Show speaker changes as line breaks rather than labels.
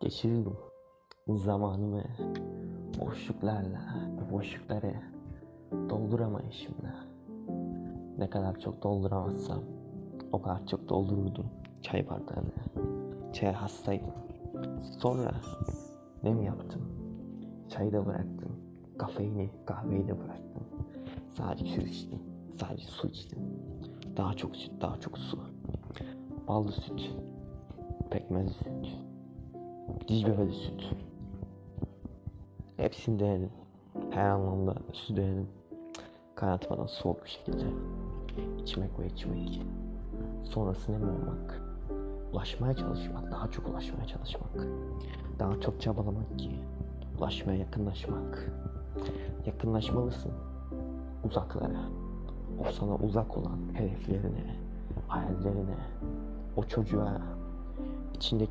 Geçirirdim zamanımı boşluklarla. Boşlukları dolduramayışımla. Ne kadar çok dolduramazsam o kadar çok doldururdum çay bardağını. Çaya hastaydım. Sonra ne mi yaptım? Çayı da bıraktım. Kafeini, kahveyi de bıraktım. Sadece su içtim. Sadece su içtim. Daha çok süt, daha çok su. Ballı süt. Pekmezli süt. Dicbebeli süt. Hepsini denedim. Her anlamda süt denedim. Kaynatmadan soğuk bir şekilde. içmek ve içmek. Sonrası ne mi olmak? Ulaşmaya çalışmak, daha çok ulaşmaya çalışmak. Daha çok çabalamak ki ulaşmaya yakınlaşmak. Yakınlaşmalısın uzaklara. O sana uzak olan hedeflerine, hayallerine, o çocuğa, içindeki